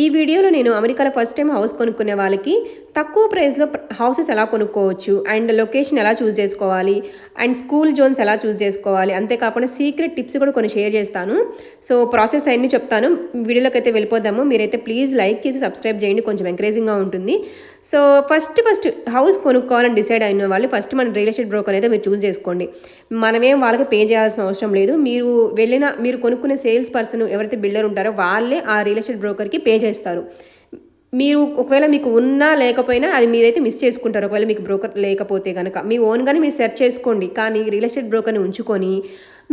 ఈ వీడియోలో నేను అమెరికాలో ఫస్ట్ టైం హౌస్ కొనుక్కునే వాళ్ళకి తక్కువ ప్రైస్లో హౌసెస్ ఎలా కొనుక్కోవచ్చు అండ్ లొకేషన్ ఎలా చూస్ చేసుకోవాలి అండ్ స్కూల్ జోన్స్ ఎలా చూస్ చేసుకోవాలి అంతేకాకుండా సీక్రెట్ టిప్స్ కూడా కొన్ని షేర్ చేస్తాను. సో ప్రాసెస్ అన్నీ చెప్తాను. వీడియోలోకి అయితే వెళ్ళిపోదాము. మీరైతే ప్లీజ్ లైక్ చేసి సబ్స్క్రైబ్ చేయండి. కొంచెం ఎంకరేజింగ్గా ఉంటుంది. సో ఫస్ట్ ఫస్ట్ హౌస్ కొనుక్కోవాలని డిసైడ్ అయిన వాళ్ళు ఫస్ట్ మన రియల్ ఎస్టేట్ బ్రోకర్ అయితే మీరు చూస్ చేసుకోండి. మనమేం వాళ్ళకి పే చేయాల్సిన అవసరం లేదు. మీరు వెళ్ళిన మీరు కొనుక్కునే సేల్స్ పర్సన్ ఎవరైతే బిల్డర్ ఉంటారో వాళ్ళే ఆ రియల్ ఎస్టేట్ బ్రోకర్కి పే చేస్తారు. మీరు ఒకవేళ మీకు ఉన్నా లేకపోయినా అది మీరైతే మిస్ చేసుకుంటారు. ఒకవేళ మీకు బ్రోకర్ లేకపోతే కనుక మీ ఓన్గానే మీరు సెర్చ్ చేసుకోండి. కానీ రియల్ ఎస్టేట్ బ్రోకర్ని ఉంచుకొని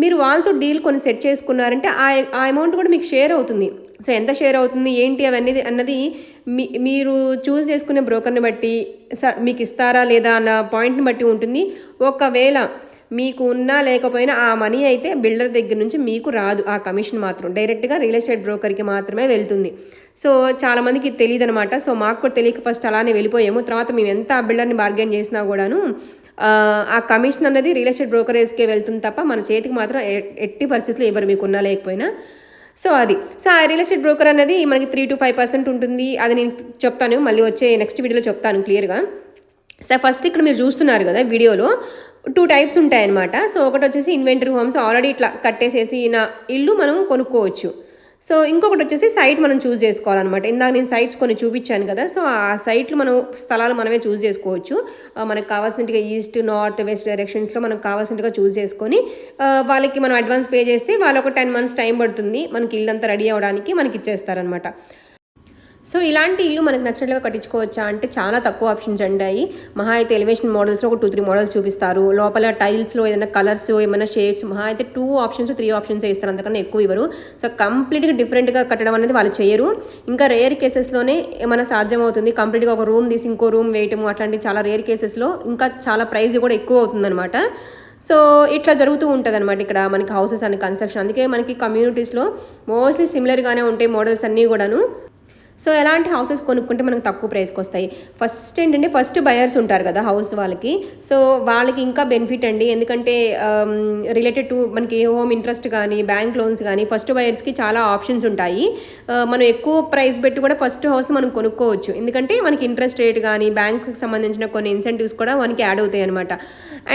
మీరు వాళ్ళతో డీల్ కొన్ని సెట్ చేసుకున్నారంటే ఆ ఆ అమౌంట్ కూడా మీకు షేర్ అవుతుంది. సో ఎంత షేర్ అవుతుంది ఏంటి అవన్నీ అన్నది మీ మీరు చూస్ చేసుకునే బ్రోకర్ని బట్టి స మీకు ఇస్తారా లేదా అన్న పాయింట్ని బట్టి ఉంటుంది. ఒకవేళ మీకు ఉన్నా లేకపోయినా ఆ మనీ అయితే బిల్డర్ దగ్గర నుంచి మీకు రాదు. ఆ కమిషన్ మాత్రం డైరెక్ట్గా రియల్ ఎస్టేట్ బ్రోకర్కి మాత్రమే వెళ్తుంది. సో చాలామందికి తెలియదు అనమాట సో మాకు కూడా తెలియక ఫస్ట్ అలానే వెళ్ళిపోయాము. తర్వాత మేము ఎంత ఆ బిల్డర్ని బార్గెన్ చేసినా కూడాను ఆ కమిషన్ అనేది రియల్ ఎస్టేట్ బ్రోకరేజ్కే వెళ్తుంది తప్ప మన చేతికి మాత్రం ఎట్టి పరిస్థితులు ఎవరు మీకు ఉన్నా లేకపోయినా. సో అది. సో ఆ రియల్ ఎస్టేట్ బ్రోకర్ అనేది మనకి త్రీ టు ఫైవ్ పర్సెంట్ ఉంటుంది. అది నేను చెప్తాను. మళ్ళీ వచ్చే నెక్స్ట్ వీడియోలో చెప్తాను క్లియర్గా. సో ఫస్ట్ ఇక్కడ మీరు చూస్తున్నారు కదా వీడియోలో టూ టైప్స్ ఉంటాయన్నమాట. సో ఒకటి వచ్చేసి ఇన్వెంటరీ హోమ్స్. ఆల్రెడీ ఇట్లా కట్టేసేసి నా ఇల్లు మనం కొనుక్కోవచ్చు. సో ఇంకొకటి వచ్చేసి సైట్ మనం చూస్ చేసుకోవాలన్నమాట. ఇందాక నేను సైట్స్ కొన్ని చూపించాను కదా సో ఆ సైట్లు మనం స్థలాలు మనమే చూస్ చేసుకోవచ్చు. మనకు కావాల్సినట్టుగా ఈస్ట్ నార్త్ వెస్ట్ డైరెక్షన్స్లో మనకు కావాల్సినట్టుగా చూస్ చేసుకొని వాళ్ళకి మనం అడ్వాన్స్ పే చేస్తే వాళ్ళు ఒక టెన్ మంత్స్ టైం పడుతుంది. మనకి ఇల్లంతా రెడీ అవ్వడానికి మనకి ఇచ్చేస్తారనమాట సో ఇలాంటి ఇల్లు మనకు నచ్చినట్లుగా కట్టించుకోవచ్చా? అంటే చాలా తక్కువ ఆప్షన్స్ ఉంటాయి మహా అయితే ఎలివేషన్ మోడల్స్లో ఒక టూ త్రీ మోడల్స్ చూపిస్తారు. లోపల టైల్స్లో ఏదైనా కలర్స్ ఏమైనా షేడ్స్ మహా అయితే టూ ఆప్షన్స్ త్రీ ఆప్షన్స్ ఇస్తారు. అంతకన్నా ఎక్కువ ఇవ్వరు. సో కంప్లీట్గా డిఫరెంట్గా కట్టడం అనేది వాళ్ళు చేయరు. ఇంకా రేర్ కేసెస్లోనే ఏమైనా సాధ్యమవుతుంది. కంప్లీట్గా ఒక రూమ్ తీసి ఇంకో రూమ్ వేయటము అట్లాంటి చాలా రేర్ కేసెస్లో ఇంకా చాలా ప్రైస్ కూడా ఎక్కువ అవుతుందన్నమాట. సో ఇట్లా జరుగుతూ ఉంటుంది అనమాట ఇక్కడ మనకి హౌసెస్ అండ్ కన్స్ట్రక్షన్ అందుకే మనకి కమ్యూనిటీస్లో మోస్ట్లీ సిమిలర్గానే ఉంటాయి మోడల్స్ అన్నీ కూడాను. సో ఎలాంటి హౌసెస్ కొనుక్కుంటే మనకు తక్కువ ప్రైస్కి వస్తాయి? ఫస్ట్ ఏంటంటే ఫస్ట్ బయర్స్ ఉంటారు కదా హౌస్ వాళ్ళకి. సో వాళ్ళకి ఇంకా బెనిఫిట్ అండి. ఎందుకంటే um, రిలేటెడ్ టు మనకి హోమ్ ఇంట్రెస్ట్ కానీ బ్యాంక్ లోన్స్ కానీ ఫస్ట్ బయర్స్కి చాలా ఆప్షన్స్ ఉంటాయి. Uh, మనం ఎక్కువ ప్రైస్ పెట్టి కూడా ఫస్ట్ హౌస్ మనం కొనుక్కోవచ్చు. ఎందుకంటే మనకి ఇంట్రెస్ట్ రేట్ కానీ బ్యాంక్కి సంబంధించిన కొన్ని ఇన్సెంటివ్స్ కూడా మనకి యాడ్ అవుతాయి అనమాట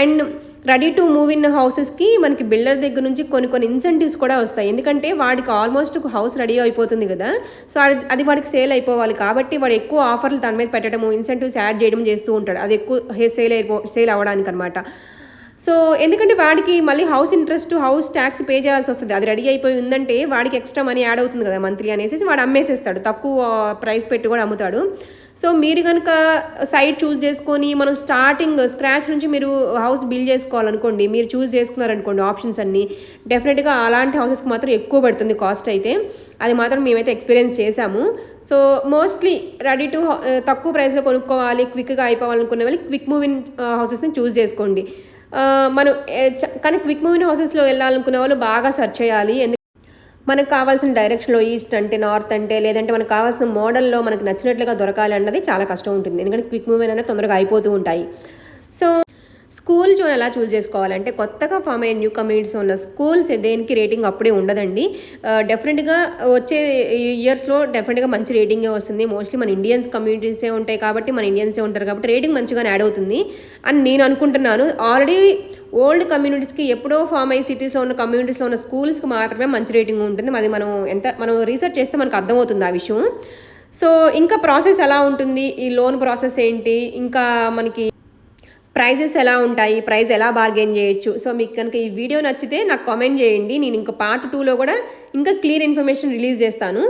and ready to move in హౌసెస్కి మనకి బిల్డర్ దగ్గర నుంచి కొన్ని కొన్ని ఇన్సెంటివ్స్ కూడా వస్తాయి. ఎందుకంటే వాడికి ఆల్మోస్ట్ హౌస్ రెడీ అయిపోతుంది కదా. సో అది వాడికి సేల్ అయిపోవాలి కాబట్టి వాడు ఎక్కువ ఆఫర్లు దాని మీద పెట్టడము ఇన్సెంటివ్స్ యాడ్ చేయడం చేస్తూ ఉంటాడు. అది ఎక్కువ సేల్ అయిపో సేల్ అవ్వడానికి అనమాట సో ఎందుకంటే వాడికి మళ్ళీ house interest house tax pay చేయాల్సి వస్తుంది. అది రెడీ అయిపోయి ఉందంటే వాడికి ఎక్స్ట్రా మనీ యాడ్ అవుతుంది కదా మంత్లీ అనేసి వాడు అమ్మేసేస్తాడు. తక్కువ ప్రైస్ పెట్టి కూడా అమ్ముతాడు. సో మీరు కనుక సైట్ చూస్ చేసుకొని మనం స్టార్టింగ్ స్క్రాచ్ నుంచి మీరు హౌస్ బిల్డ్ చేసుకోవాలనుకోండి మీరు చూస్ చేసుకున్నారనుకోండి ఆప్షన్స్ అన్నీ డెఫినెట్గా అలాంటి హౌసెస్కి మాత్రం ఎక్కువ పడుతుంది కాస్ట్ అయితే. అది మాత్రం మేమైతే ఎక్స్పీరియన్స్ చేశాము. సో మోస్ట్లీ రెడీ టు తక్కువ ప్రైస్లో కొనుక్కోవాలి క్విక్గా అయిపోవాలనుకునే వాళ్ళు క్విక్ మూవింగ్ హౌసెస్ని చూస్ చేసుకోండి. మనం కానీ క్విక్ మూవింగ్ హౌసెస్లో వెళ్ళాలనుకునే వాళ్ళు బాగా సెర్చ్ చేయాలి. మనకు కావాల్సిన డైరెక్షన్లో ఈస్ట్ అంటే నార్త్ అంటే లేదంటే మనకు కావాల్సిన మోడల్లో మనకు నచ్చినట్లుగా దొరకాలి అన్నది చాలా కష్టం ఉంటుంది. ఎందుకంటే క్విక్ మూవ్మెంట్ అనేది తొందరగా అయిపోతూ ఉంటాయి. సో స్కూల్ జోన్ ఎలా చూస్ చేసుకోవాలంటే కొత్తగా ఫామ్ అయ్యే న్యూ కమ్యూనిటీస్ ఉన్న స్కూల్స్ దేనికి రేటింగ్ అప్పుడే ఉండదండి. డెఫినెట్గా వచ్చే ఇయర్స్లో డెఫినెట్గా మంచి రేటింగే వస్తుంది. మోస్ట్లీ మన ఇండియన్స్ కమ్యూనిటీసే ఉంటాయి కాబట్టి మన ఇండియన్సే ఉంటారు కాబట్టి రేటింగ్ మంచిగానే యాడ్ అవుతుంది. అని నేను అనుకుంటున్నాను ఆల్రెడీ ఓల్డ్ కమ్యూనిటీస్కి ఎప్పుడో ఫామ్ అయ్యి సిటీస్లో ఉన్న కమ్యూనిటీస్లో ఉన్న స్కూల్స్కి మాత్రమే మంచి రేటింగ్ ఉంటుంది. అది మనం ఎంత మనం రీసెర్చ్ చేస్తే మనకు అర్థమవుతుంది ఆ విషయం. సో ఇంకా ప్రాసెస్ ఎలా ఉంటుంది? ఈ లోన్ ప్రాసెస్ ఏంటి? ఇంకా మనకి ప్రైజెస్ ఎలా ఉంటాయి ప్రైస్ ఎలా బార్గెన్ చేయొచ్చు? సో మీకు కనుక ఈ వీడియో నచ్చితే నాకు కామెంట్ చేయండి. నేను ఇంకా పార్ట్ టూలో కూడా ఇంకా క్లియర్ ఇన్ఫర్మేషన్ రిలీజ్ చేస్తాను.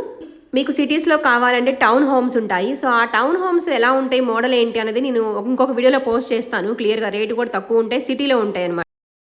మీకు సిటీస్లో కావాలంటే టౌన్ హోమ్స్ ఉంటాయి. సో ఆ టౌన్ హోమ్స్ ఎలా ఉంటాయి మోడల్ ఏంటి అనేది నేను ఇంకొక వీడియోలో పోస్ట్ చేస్తాను. క్లియర్గా రేటు కూడా తక్కువ ఉంటాయి సిటీలో ఉంటాయి అనమాట